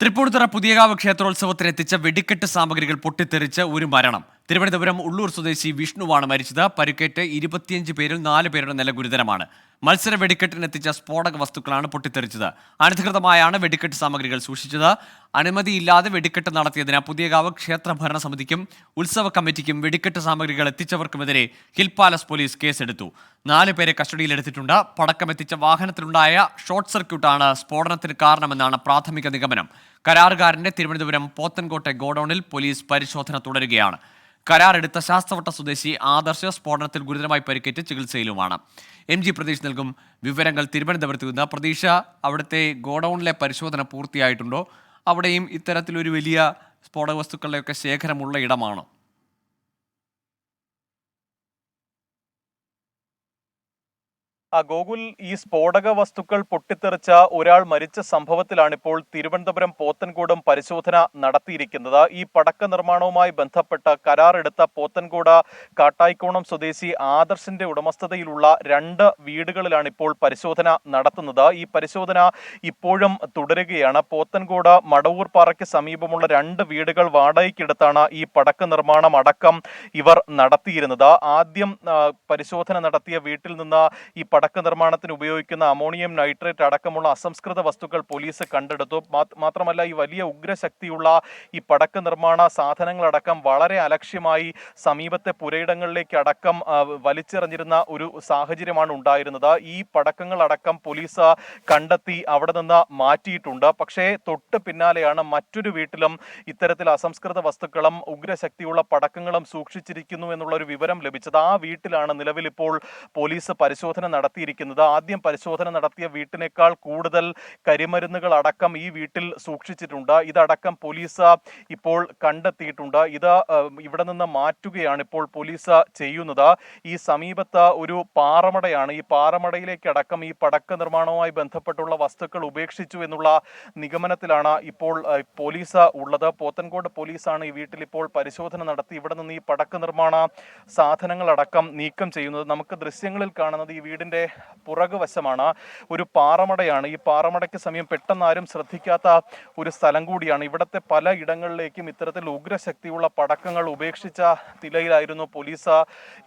തൃപ്പൂണിത്തുറ പുതിയകാവ് ക്ഷേത്രോത്സവത്തിനെത്തിച്ച വെടിക്കെട്ട് സാമഗ്രികൾ പൊട്ടിത്തെറിച്ച് ഒരു മരണം. തിരുവനന്തപുരം ഉള്ളൂർ സ്വദേശി വിഷ്ണുവാണ് മരിച്ചത്. പരുക്കേറ്റ് ഇരുപത്തിയഞ്ച് പേരിൽ നാല് പേരുടെ നില ഗുരുതരമാണ്. മത്സര വെടിക്കെട്ടിനെത്തിച്ച സ്ഫോടക വസ്തുക്കളാണ് പൊട്ടിത്തെറിച്ചത്. അനധികൃതമായാണ് വെടിക്കെട്ട് സാമഗ്രികൾ സൂക്ഷിച്ചത്. അനുമതിയില്ലാതെ വെടിക്കെട്ട് നടത്തിയതിന് പുതിയകാവ് ക്ഷേത്ര ഭരണസമിതിക്കും ഉത്സവ കമ്മിറ്റിക്കും വെടിക്കെട്ട് സാമഗ്രികൾ എത്തിച്ചവർക്കുമെതിരെ ഹിൽ പാലസ് പോലീസ് കേസെടുത്തു. നാല് പേരെ കസ്റ്റഡിയിലെടുത്തിട്ടുണ്ട്. പടക്കമെത്തിച്ച വാഹനത്തിലുണ്ടായ ഷോർട്ട് സർക്യൂട്ടാണ് സ്ഫോടനത്തിന് കാരണമെന്നാണ് പ്രാഥമിക നിഗമനം. കരാറുകാരന്റെ തിരുവനന്തപുരം പോത്തൻകോട്ടെ ഗോഡൌണിൽ പോലീസ് പരിശോധന തുടരുകയാണ്. കരാർ എടുത്ത ശാസ്ത്രവട്ട സ്വദേശി ആദർശ സ്ഫോടനത്തിൽ ഗുരുതരമായി പരിക്കേറ്റ് ചികിത്സയിലുമാണ്. എം ജി പ്രതീഷ് നൽകും വിവരങ്ങൾ തിരുവനന്തപുരത്ത് നിന്ന്. പ്രതീക്ഷ അവിടുത്തെ ഗോഡൌണിലെ പരിശോധന പൂർത്തിയായിട്ടുണ്ടോ? അവിടെയും ഇത്തരത്തിലൊരു വലിയ സ്ഫോടക വസ്തുക്കളുടെയൊക്കെ ശേഖരമുള്ള ഇടമാണോ. ഗോകുൽ ഈ സ്ഫോടക വസ്തുക്കൾ പൊട്ടിത്തെറിച്ച ഒരാൾ മരിച്ച സംഭവത്തിലാണ് ഇപ്പോൾ തിരുവനന്തപുരം പോത്തൻകൂടം പരിശോധന നടത്തിയിരിക്കുന്നത്. ഈ പടക്ക നിർമ്മാണവുമായി ബന്ധപ്പെട്ട കരാറെടുത്ത പോത്തൻകൂട കാട്ടായിക്കോണം സ്വദേശി ആദർശിന്റെ ഉടമസ്ഥതയിലുള്ള രണ്ട് വീടുകളിലാണ് ഇപ്പോൾ പരിശോധന നടത്തുന്നത്. ഈ പരിശോധന ഇപ്പോഴും തുടരുകയാണ്. പോത്തൻകൂട മടവൂർ പാറയ്ക്ക് സമീപമുള്ള രണ്ട് വീടുകൾ വാടകയ്ക്കെടുത്താണ് ഈ പടക്ക നിർമ്മാണം അടക്കം ഇവർ നടത്തിയിരുന്നത്. ആദ്യം പരിശോധന നടത്തിയ വീട്ടിൽ നിന്ന് ഈ പടക്ക നിർമ്മാണത്തിന് ഉപയോഗിക്കുന്ന അമോണിയം നൈട്രേറ്റ് അടക്കമുള്ള അസംസ്കൃത വസ്തുക്കൾ പോലീസ് കണ്ടെടുത്തു. മാത്രമല്ല ഈ വലിയ ഉഗ്രശക്തിയുള്ള ഈ പടക്ക നിർമ്മാണ സാധനങ്ങളടക്കം വളരെ അലക്ഷ്യമായി സമീപത്തെ പുരയിടങ്ങളിലേക്ക് അടക്കം വലിച്ചെറിഞ്ഞിരുന്ന ഒരു സാഹചര്യമാണ് ഉണ്ടായിരുന്നത്. ഈ പടക്കങ്ങളടക്കം പോലീസ് കണ്ടെത്തി അവിടെ നിന്ന് മാറ്റിയിട്ടുണ്ട്. പക്ഷേ തൊട്ട് പിന്നാലെയാണ് മറ്റൊരു വീട്ടിലും ഇത്തരത്തിൽ അസംസ്കൃത വസ്തുക്കളും ഉഗ്രശക്തിയുള്ള പടക്കങ്ങളും സൂക്ഷിച്ചിരിക്കുന്നു എന്നുള്ള ഒരു വിവരം ലഭിച്ചത്. ആ വീട്ടിലാണ് നിലവിൽ ഇപ്പോൾ പോലീസ് പരിശോധന നടത്തിയിരിക്കുന്നത്. ആദ്യം പരിശോധന നടത്തിയ വീട്ടിനേക്കാൾ കൂടുതൽ കരിമരുന്നുകൾ അടക്കം ഈ വീട്ടിൽ സൂക്ഷിച്ചിട്ടുണ്ട്. ഇതടക്കം പോലീസ് ഇപ്പോൾ കണ്ടെത്തിയിട്ടുണ്ട്. ഇത് ഇവിടെ നിന്ന് മാറ്റുകയാണ് ഇപ്പോൾ പോലീസ് ചെയ്യുന്നത്. ഈ സമീപത്ത് ഒരു പാറമടയാണ്. ഈ പാറമടയിലേക്ക് അടക്കം ഈ പടക്ക നിർമ്മാണവുമായി ബന്ധപ്പെട്ടുള്ള വസ്തുക്കൾ ഉപേക്ഷിച്ചു എന്നുള്ള നിഗമനത്തിലാണ് ഇപ്പോൾ പോലീസ് ഉള്ളത്. പോത്തൻകോട് പോലീസാണ് ഈ വീട്ടിൽ ഇപ്പോൾ പരിശോധന നടത്തി ഇവിടെ നിന്ന് ഈ പടക്ക നിർമ്മാണ സാധനങ്ങളടക്കം നീക്കം ചെയ്യുന്നത്. നമുക്ക് ദൃശ്യങ്ങളിൽ കാണുന്നത് ഈ വീടിന്റെ പുറകു വശമാണ് ഒരു പാറമടയാണ്. ഈ പാറമടയ്ക്ക് സമയം പെട്ടെന്ന് ആരും ശ്രദ്ധിക്കാത്ത ഒരു സ്ഥലം കൂടിയാണ്. ഇവിടുത്തെ പല ഇടങ്ങളിലേക്കും ഇത്തരത്തിൽ ഉഗ്രശക്തിയുള്ള പടക്കങ്ങൾ ഉപേക്ഷിച്ച നിലയിലായിരുന്നു പോലീസ്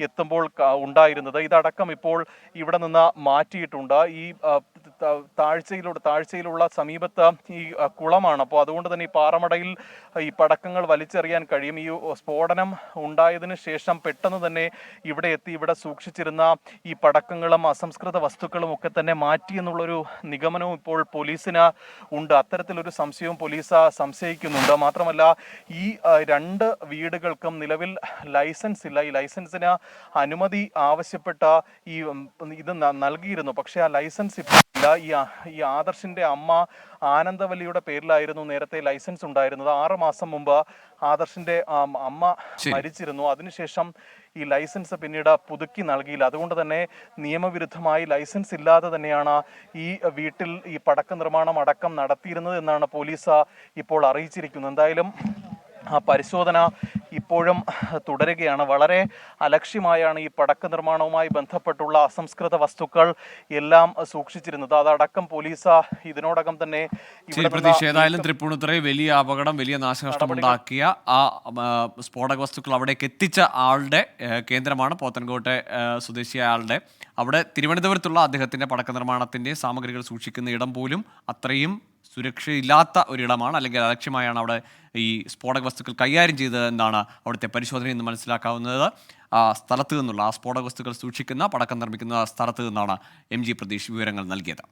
എത്തുമ്പോൾ ഉണ്ടായിരുന്നത്. ഇതടക്കം ഇപ്പോൾ ഇവിടെ നിന്ന് മാറ്റിയിട്ടുണ്ട്. ഈ താഴ്ചയിലൂടെ താഴ്ചയിലുള്ള സമീപത്ത് ഈ കുളമാണ്. അപ്പോൾ അതുകൊണ്ട് തന്നെ ഈ പാറമടയിൽ ഈ പടക്കങ്ങൾ വലിച്ചെറിയാൻ കഴിയും. ഈ സ്ഫോടനം ഉണ്ടായതിനു ശേഷം പെട്ടെന്ന് തന്നെ ഇവിടെ എത്തി ഇവിടെ സൂക്ഷിച്ചിരുന്ന ഈ പടക്കങ്ങളും അസംസ്കൃത വസ്തുക്കളും ഒക്കെ തന്നെ മാറ്റി എന്നുള്ളൊരു നിഗമനവും ഇപ്പോൾ പോലീസിന് ഉണ്ട്. അത്തരത്തിലൊരു സംശയവും പോലീസ് സംശയിക്കുന്നുണ്ട്. മാത്രമല്ല ഈ രണ്ട് വീടുകൾക്കും നിലവിൽ ലൈസൻസ് ഇല്ല. ഈ ലൈസൻസിന് അനുമതി ആവശ്യപ്പെട്ട ഈ ഇത് നൽകിയിരുന്നു. പക്ഷേ ആ ലൈസൻസ് ഇപ്പോൾ ഈ ഈ ആദർശിന്റെ അമ്മ ആനന്ദവല്ലിയുടെ പേരിലായിരുന്നു നേരത്തെ ലൈസൻസ് ഉണ്ടായിരുന്നത്. ആറ് മാസം മുമ്പ് ആദർശിന്റെ അമ്മ മരിച്ചിരുന്നു. അതിനുശേഷം ഈ ലൈസൻസ് പിന്നീട് പുതുക്കി നൽകിയില്ല. അതുകൊണ്ട് തന്നെ നിയമവിരുദ്ധമായി ലൈസൻസ് ഇല്ലാതെ തന്നെയാണ് ഈ വീട്ടിൽ ഈ പടക്ക നിർമ്മാണം അടക്കം നടത്തിയിരുന്നത് എന്നാണ് പോലീസ് ഇപ്പോൾ അറിയിച്ചിരിക്കുന്നത്. എന്തായാലും ആ പരിശോധന ഇപ്പോഴും തുടരുകയാണ്. വളരെ അലക്ഷ്യമായാണ് ഈ പടക്ക നിർമ്മാണവുമായി ബന്ധപ്പെട്ടുള്ള അസംസ്കൃത വസ്തുക്കൾ എല്ലാം സൂക്ഷിച്ചിരുന്നത്. അതടക്കം പോലീസ് ഇതിനോടകം തന്നെ പ്രതീക്ഷ. ഏതായാലും തൃപ്പൂണിത്തുറ വലിയ അപകടം വലിയ നാശനഷ്ടമുണ്ടാക്കിയ ഉണ്ടാക്കിയ ആ, സ്ഫോടക വസ്തുക്കൾ അവിടേക്ക് എത്തിച്ച ആളുടെ കേന്ദ്രമാണ് പോത്തൻകോട്ടെ സ്വദേശിയായ ആളുടെ. അവിടെ തിരുവനന്തപുരത്തുള്ള അദ്ദേഹത്തിന്റെ പടക്ക നിർമ്മാണത്തിന്റെ സാമഗ്രികൾ സൂക്ഷിക്കുന്ന ഇടം പോലും അത്രയും സുരക്ഷയില്ലാത്ത ഒരിടമാണ് അല്ലെങ്കിൽ അലക്ഷ്യമായാണ് അവിടെ ഈ സ്ഫോടക വസ്തുക്കൾ കൈകാര്യം ചെയ്തത് എന്നാണ് അവിടുത്തെ പരിശോധനയിൽ നിന്ന് മനസ്സിലാക്കാവുന്നത്. ആ സ്ഥലത്ത് നിന്നുള്ള ആ സ്ഫോടക വസ്തുക്കൾ സൂക്ഷിക്കുന്ന പടക്കം നിർമ്മിക്കുന്ന സ്ഥലത്ത് നിന്നാണ് എം ജി പ്രതീഷ് വിവരങ്ങൾ നൽകിയത്.